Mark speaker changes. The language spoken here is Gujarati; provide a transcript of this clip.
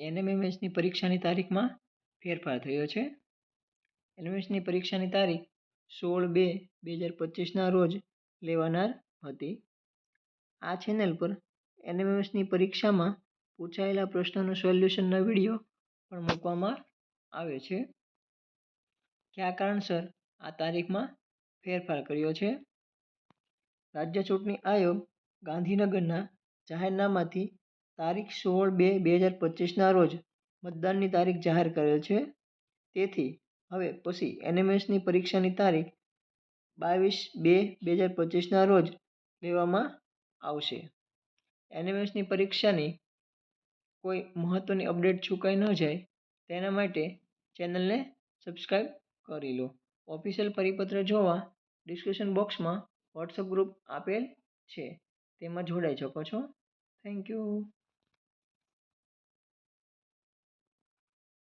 Speaker 1: એનએમએમએસની પરીક્ષાની તારીખમાં ફેરફાર થયો છે. એનએમએસની પરીક્ષાની તારીખ સોળ બે બે હજાર પચીસના રોજ લેવાનાર હતી. આ ચેનલ પર એનએમએમએસની પરીક્ષામાં પૂછાયેલા પ્રશ્નોનું સોલ્યુશનના વીડિયો પણ મૂકવામાં આવે છે. કયા કારણસર આ તારીખમાં ફેરફાર કર્યો છે? રાજ્ય ચૂંટણી આયોગ ગાંધીનગરના જાહેરનામાથી તારીખ સોળ બે બે હજાર પચીસના રોજ મતદાનની તારીખ જાહેર કરેલ છે. તેથી હવે પછી એનએમએસની પરીક્ષાની તારીખ બાવીસ બે બે હજાર પચીસના રોજ લેવામાં આવશે. એનએમએસની પરીક્ષાની કોઈ મહત્ત્વની અપડેટ ચૂકાઈ ન જાય તેના માટે ચેનલને સબસ્ક્રાઈબ કરી લો. ઓફિશિયલ પરિપત્ર જોવા ડિસ્ક્રિપ્શન બોક્સમાં વોટ્સઅપ ગ્રુપ આપેલ છે. તેમાં જોડાઈ શકો છો. Thank you.